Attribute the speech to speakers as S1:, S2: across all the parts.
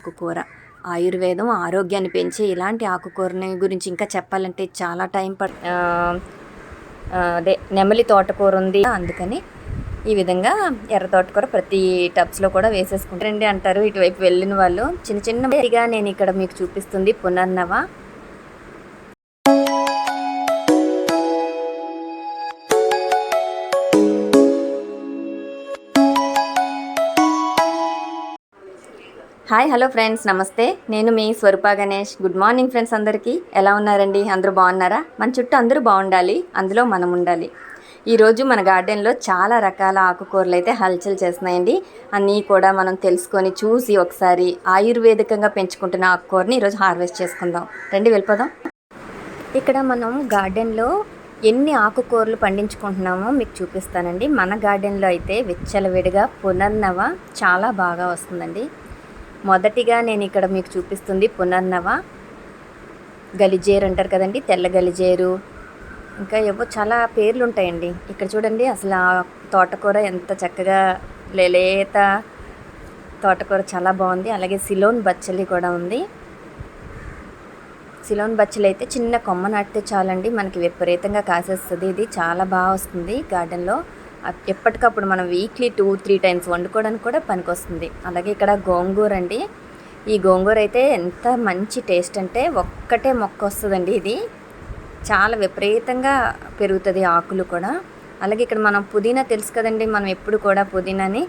S1: ఆకుకూర. ఆయుర్వేదం ఆరోగ్యాన్ని పెంచే ఇలాంటి ఆకుకూరని గురించి ఇంకా చెప్పాలంటే చాలా టైం పడు అదే నెమలి తోటకూర ఉంది. అందుకని ఈ విధంగా ఎర్ర తోటకూర ప్రతి టబ్స్లో కూడా వేసేసుకుంటారండి అంటారు. ఇటువైపు వెళ్ళిన వాళ్ళు చిన్న చిన్నగా నేను ఇక్కడ మీకు చూపిస్తుంది పునర్నవ. Hi hello friends. నమస్తే. నేను మీ Swarupa Ganesh. Good morning friends అందరికీ. ఎలా ఉన్నారండి? అందరూ బాగున్నారా? మన చుట్టూ అందరూ బాగుండాలి. అందులో మనం ఉండాలి. ఈరోజు మన గార్డెన్లో చాలా రకాల ఆకుకూరలు అయితే హల్చల్ చేస్తున్నాయండి. అన్నీ కూడా మనం తెలుసుకొని చూసి ఒకసారి ఆయుర్వేదికంగా పెంచుకుంటున్న ఆకుకూరని ఈరోజు హార్వెస్ట్ చేసుకుందాం. రండి వెళ్ళిపోదాం. ఇక్కడ మనం గార్డెన్లో ఎన్ని ఆకుకూరలు పండించుకుంటున్నామో మీకు చూపిస్తానండి. మన గార్డెన్లో అయితే విచ్చలవిడిగా పునర్నవ చాలా బాగా వస్తుందండి. మొదటిగా నేను ఇక్కడ మీకు చూపిస్తుంది పునర్నవ గలిజేరు అంటారు కదండి తెల్ల గలిజేరు. ఇంకా ఏవో చాలా పేర్లు ఉంటాయండి. ఇక్కడ చూడండి అసలు ఆ తోటకూర ఎంత చక్కగా లేలేత తోటకూర చాలా బాగుంది. అలాగే సిలోన్ బచ్చలి కూడా ఉంది. సిలోన్ బచ్చలు అయితే చిన్న కొమ్మ నాటితే చాలండి మనకి విపరీతంగా కాసేస్తుంది. ఇది చాలా బాగా వస్తుంది గార్డెన్లో. ఎప్పటికప్పుడు మనం వీక్లీ టూ త్రీ టైమ్స్ వండుకోవడానికి కూడా పనికొస్తుంది. అలాగే ఇక్కడ గోంగూర అండి. ఈ గోంగూర అయితే ఎంత మంచి టేస్ట్ అంటే ఒక్కటే మొక్క వస్తుందండి ఇది. చాలా విపరీతంగా పెరుగుతుంది ఆకులు కూడా. అలాగే ఇక్కడ మనం పుదీనా తెలుసు కదండి మనం ఎప్పుడు కూడా పుదీనాని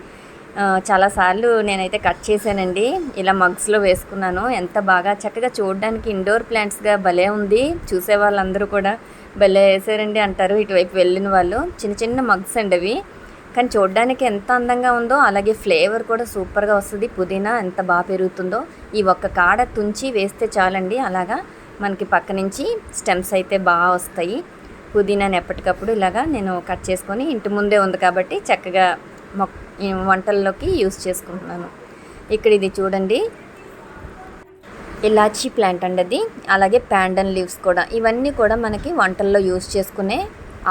S1: చాలాసార్లు నేనైతే కట్ చేశానండి. ఇలా మగ్స్లో వేసుకున్నాను. ఎంత బాగా చక్కగా చూడడానికి ఇండోర్ ప్లాంట్స్గా భలే ఉంది. చూసే వాళ్ళందరూ కూడా భలే వేసారండి అంటారు. ఇటువైపు వెళ్ళిన వాళ్ళు. చిన్న చిన్న మగ్స్ అండి అవి. కానీ చూడడానికి ఎంత అందంగా ఉందో అలాగే ఫ్లేవర్ కూడా సూపర్గా వస్తుంది. పుదీనా ఎంత బాగా పెరుగుతుందో. ఈ ఒక్క కాడ తుంచి వేస్తే చాలండి. అలాగా మనకి పక్క నుంచి స్టెమ్స్ అయితే బాగా వస్తాయి. పుదీనాని ఎప్పటికప్పుడు ఇలాగా నేను కట్ చేసుకొని ఇంటి ముందే ఉంది కాబట్టి చక్కగా మొక్ వంటల్లోకి యూస్ చేసుకుంటున్నాను. ఇక్కడ ఇది చూడండి. ఇలాచీ ప్లాంట్ అండి అది. అలాగే ప్యాండన్ లీవ్స్ కూడా. ఇవన్నీ కూడా మనకి వంటల్లో యూస్ చేసుకునే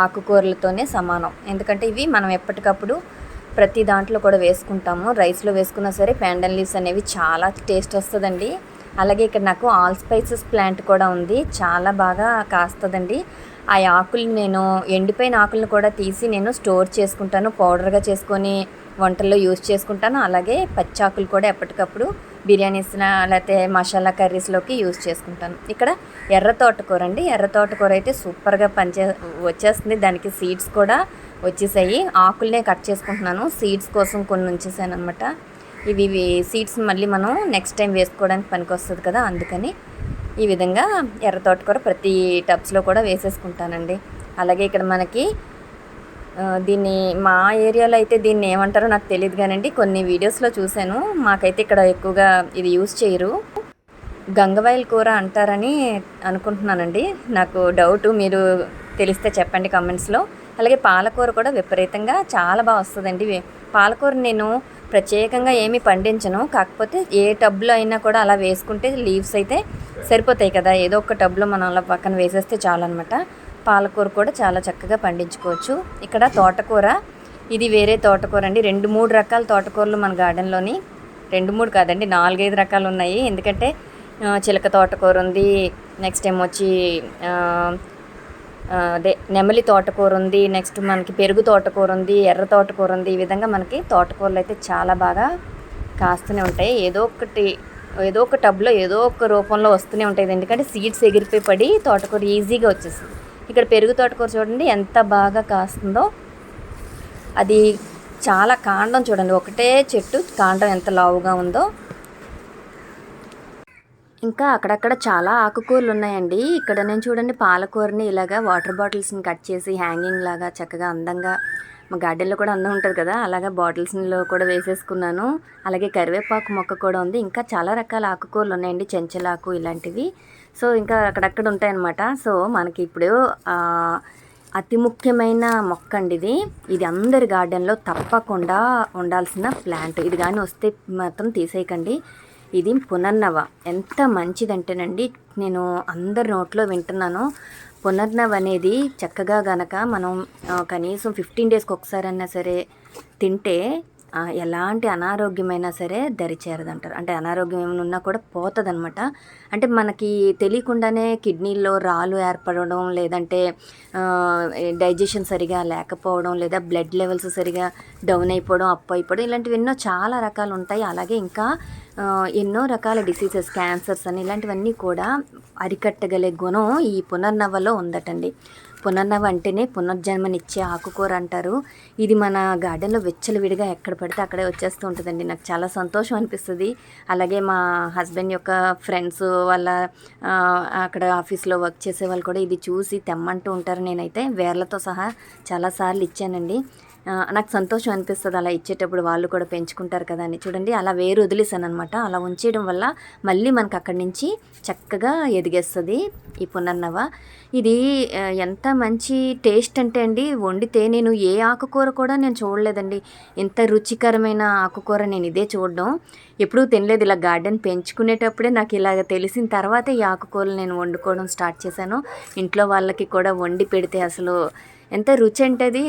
S1: ఆకుకూరలతోనే సమానం. ఎందుకంటే ఇవి మనం ఎప్పటికప్పుడు ప్రతి దాంట్లో కూడా వేసుకుంటాము. రైస్లో వేసుకున్నా సరే ప్యాండన్ లీవ్స్ అనేవి చాలా టేస్ట్ వస్తుందండి. అలాగే ఇక్కడ నాకు ఆల్ స్పైసెస్ ప్లాంట్ కూడా ఉంది. చాలా బాగా కాస్తుందండి. ఆ ఆకులు నేను ఎండిపోయిన ఆకులను కూడా తీసి నేను స్టోర్ చేసుకుంటాను. పౌడర్గా చేసుకొని వంటల్లో యూజ్ చేసుకుంటాను. అలాగే పచ్చాకులు కూడా ఎప్పటికప్పుడు బిర్యానీస్ లేకపోతే మసాలా కర్రీస్లోకి యూస్ చేసుకుంటాను. ఇక్కడ ఎర్ర తోటకూర అండి. ఎర్ర తోటకూర అయితే సూపర్గా పనిచే వచ్చేస్తుంది. దానికి సీడ్స్ కూడా వచ్చేసాయి. ఆకులనే కట్ చేసుకుంటున్నాను. సీడ్స్ కోసం కొన్ని ఉంచేసాను అనమాట ఇవి ఇవి సీడ్స్ మళ్ళీ మనం నెక్స్ట్ టైం వేసుకోవడానికి పనికొస్తుంది కదా అందుకని ఈ విధంగా ఎర్ర తోటకూర ప్రతి టబ్స్లో కూడా వేసేసుకుంటానండి. అలాగే ఇక్కడ మనకి దీన్ని మా ఏరియాలో అయితే దీన్ని ఏమంటారో నాకు తెలియదు కానండి. కొన్ని వీడియోస్లో చూశాను. మాకైతే ఇక్కడ ఎక్కువగా ఇది యూస్ చేయరు. గంగవాయిల్ కూర అంటారని అనుకుంటున్నానండి. నాకు డౌట్ మీరు తెలిస్తే చెప్పండి కమెంట్స్లో. అలాగే పాలకూర కూడా విపరీతంగా చాలా బాగా వస్తుందండి. పాలకూర నేను ప్రత్యేకంగా ఏమీ పండించను. కాకపోతే ఏ టబ్లో అయినా కూడా అలా వేసుకుంటే లీవ్స్ అయితే సరిపోతాయి కదా. ఏదో ఒక టబ్లో మనం అలా పక్కన వేసేస్తే చాలన్నమాట. పాలకూర కూడా చాలా చక్కగా పండించుకోవచ్చు. ఇక్కడ తోటకూర ఇది వేరే తోటకూర అండి. రెండు మూడు రకాల తోటకూరలు మన గార్డెన్లోని. రెండు మూడు కాదండి నాలుగైదు రకాలు ఉన్నాయి. ఎందుకంటే చిలక తోటకూర ఉంది. నెక్స్ట్ ఏమో వచ్చి అదే నెమలి తోటకూర ఉంది. నెక్స్ట్ మనకి పెరుగు తోటకూర ఉంది. ఎర్ర తోటకూర ఉంది. ఈ విధంగా మనకి తోటకూరలు అయితే చాలా బాగా కాస్తూనే ఉంటాయి. ఏదో ఒకటి ఏదో ఒక టబ్లో ఏదో ఒక రూపంలో వస్తూనే ఉంటాయి. ఎందుకంటే సీడ్స్ ఎగిరిపోయి పడి తోటకూర ఈజీగా వచ్చేస్తుంది. ఇక్కడ పెరుగు తోటకూర చూడండి ఎంత బాగా కాస్తుందో. అది చాలా కాండం చూడండి ఒకటే చెట్టు కాండం ఎంత లావుగా ఉందో. ఇంకా అక్కడక్కడ చాలా ఆకుకూరలు ఉన్నాయండి. ఇక్కడ నేను చూడండి పాలకూరని ఇలాగా వాటర్ బాటిల్స్ని కట్ చేసి హ్యాంగింగ్ లాగా చక్కగా అందంగా మా గార్డెన్లో కూడా అందం ఉంటుంది కదా అలాగే బాటిల్స్లో కూడా వేసేసుకున్నాను. అలాగే కరివేపాకు మొక్క కూడా ఉంది. ఇంకా చాలా రకాల ఆకుకూరలు ఉన్నాయండి చెంచలాకు ఇలాంటివి. సో ఇంకా అక్కడక్కడ ఉంటాయన్నమాట. సో మనకి ఇప్పుడు అతి ముఖ్యమైన మొక్క అండి ఇది. ఇది అందరి గార్డెన్లో తప్పకుండా ఉండాల్సిన ప్లాంట్. ఇది కానీ వస్తే మాత్రం తీసేయకండి. ఇది పునర్నవ. ఎంత మంచిదంటేనండి నేను అందరి నోట్లో వింటున్నాను. పునర్నవ్ అనేది చక్కగా గనక మనం కనీసం ఫిఫ్టీన్ డేస్కి ఒకసారి సరే తింటే ఎలాంటి అనారోగ్యమైనా సరే దరిచేరదంటారు. అంటే అనారోగ్యం ఏమైనా ఉన్నా కూడా పోతుందన్నమాట. అంటే మనకి తెలియకుండానే కిడ్నీలో రాళ్ళు ఏర్పడడం లేదంటే డైజెషన్ సరిగా లేకపోవడం లేదా బ్లడ్ లెవెల్స్ సరిగా డౌన్ అయిపోవడం అప్ అయిపోవడం ఇలాంటివి ఎన్నో చాలా రకాలు ఉంటాయి. అలాగే ఇంకా ఎన్నో రకాల డిసీజెస్ క్యాన్సర్స్ అని ఇలాంటివన్నీ కూడా అరికట్టగలే గుణం ఈ పునర్నవలో ఉందటండి. పునర్నవ అంటేనే పునర్జన్మనిచ్చే ఆకుకూర అంటారు. ఇది మన గార్డెన్లో విచ్చలవిడిగా ఎక్కడ పడితే అక్కడే వచ్చేస్తూ ఉంటుందండి. నాకు చాలా సంతోషం అనిపిస్తుంది. అలాగే మా హస్బెండ్ యొక్క ఫ్రెండ్స్ వాళ్ళ అక్కడ ఆఫీస్లో వర్క్ చేసే వాళ్ళు కూడా ఇది చూసి తెమ్మంటూ ఉంటారు. నేనైతే వేర్లతో సహా చాలాసార్లు ఇచ్చానండి. నాకు సంతోషం అనిపిస్తుంది అలా ఇచ్చేటప్పుడు వాళ్ళు కూడా పెంచుకుంటారు కదా అని. చూడండి అలా వేరు వదిలేసాను అనమాట అలా ఉంచేయడం వల్ల మళ్ళీ మనకు అక్కడి నుంచి చక్కగా ఎదిగేస్తుంది ఈ పునర్నవ. ఇది ఎంత మంచి టేస్ట్ అంటే అండి వండితే నేను ఏ ఆకుకూర కూడా నేను చూడలేదండి. ఇంత రుచికరమైన ఆకుకూర నేను ఇదే చూడడం. ఎప్పుడూ తినలేదు ఇలా గార్డెన్ పెంచుకునేటప్పుడే నాకు ఇలాగ తెలిసిన తర్వాత ఈ ఆకుకూరలు నేను వండుకోవడం స్టార్ట్ చేశాను. ఇంట్లో వాళ్ళకి కూడా వండి పెడితే అసలు ఎంత రుచి అంటే అది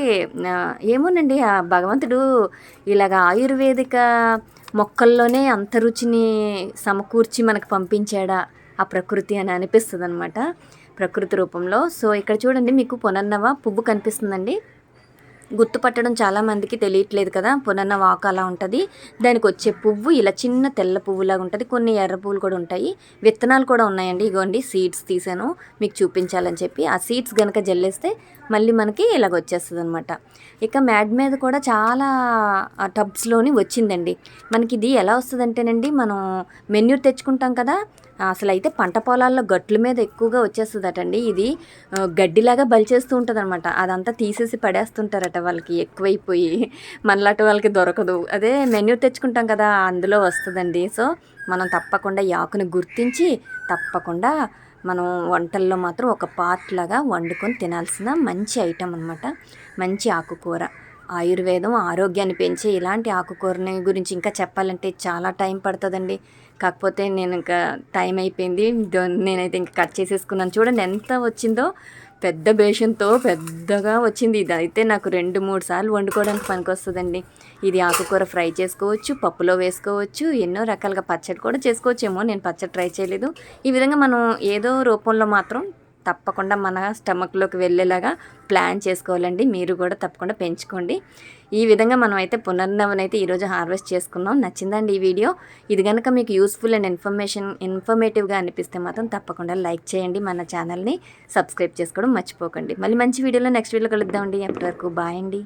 S1: ఏమోనండి ఆ భగవంతుడు ఇలాగ ఆయుర్వేదిక మొక్కల్లోనే అంత రుచిని సమకూర్చి మనకు పంపించాడా ఆ ప్రకృతి అని అనిపిస్తుంది అనమాట ప్రకృతి రూపంలో. సో ఇక్కడ చూడండి మీకు పునర్నవ పువ్వు కనిపిస్తుందండి. గుర్తుపట్టడం చాలా మందికి తెలియట్లేదు కదా. పునన్న వాక్ అలా ఉంటుంది. దానికి వచ్చే పువ్వు ఇలా చిన్న తెల్ల పువ్వులాగా ఉంటుంది. కొన్ని ఎర్ర పువ్వులు కూడా ఉంటాయి. విత్తనాలు కూడా ఉన్నాయండి. ఇగోండి సీడ్స్ తీసాను మీకు చూపించాలని చెప్పి. ఆ సీడ్స్ కనుక జల్లేస్తే మళ్ళీ మనకి ఇలాగ వచ్చేస్తుంది అనమాట ఇక మ్యాడ్ మీద కూడా చాలా టబ్స్లోని వచ్చిందండి. మనకి ఇది ఎలా వస్తుందంటేనండి మనం మెన్యూర్ తెచ్చుకుంటాం కదా. అసలు అయితే పంట పొలాల్లో గట్ల మీద ఎక్కువగా వచ్చేస్తుందటండి. ఇది గడ్డిలాగా బలిచేస్తూ ఉంటుంది అనమాట అదంతా తీసేసి పడేస్తుంటారట వాళ్ళకి ఎక్కువైపోయి మనలాంటి వాళ్ళకి దొరకదు. అదే మెన్యూ తెచ్చుకుంటాం కదా అందులో వస్తుందండి. సో మనం తప్పకుండా ఈ ఆకుని గుర్తించి తప్పకుండా మనం వంటల్లో మాత్రం ఒక పార్ట్ లాగా వండుకొని తినాల్సిన మంచి ఐటెం అనమాట మంచి ఆకుకూర. ఆయుర్వేదం ఆరోగ్యాన్ని పెంచే ఇలాంటి ఆకుకూరని గురించి ఇంకా చెప్పాలంటే చాలా టైం పడుతుందండి. కాకపోతే నేను ఇంకా టైం అయిపోయింది. నేనైతే ఇంకా కట్ చేసేసుకున్నాను. చూడండి ఎంత వచ్చిందో. పెద్ద బేషన్తో పెద్దగా వచ్చింది. ఇది అయితే నాకు రెండు మూడు సార్లు వండుకోవడానికి పనికొస్తుందండి. ఇది ఆకుకూర ఫ్రై చేసుకోవచ్చు పప్పులో వేసుకోవచ్చు ఎన్నో రకాలుగా పచ్చడి కూడా చేసుకోవచ్చేమో. నేను పచ్చడి ట్రై చేయలేదు. ఈ విధంగా మనం ఏదో రూపంలో మాత్రం తప్పకుండా మన స్టమక్లోకి వెళ్ళేలాగా ప్లాన్ చేసుకోవాలండి. మీరు కూడా తప్పకుండా పెంచుకోండి. ఈ విధంగా మనం అయితే పునర్నవనైతే ఈరోజు హార్వెస్ట్ చేసుకున్నాం. నచ్చిందండి ఈ వీడియో. ఇది కనుక మీకు యూస్ఫుల్ అండ్ ఇన్ఫర్మేషన్ ఇన్ఫర్మేటివ్గా అనిపిస్తే మాత్రం తప్పకుండా లైక్ చేయండి. మన ఛానల్ని సబ్స్క్రైబ్ చేసుకోవడం మర్చిపోకండి. మళ్ళీ మంచి వీడియోలో నెక్స్ట్ వీడియో కలుద్దామండి. అప్పటి వరకు బాయ్ అండి.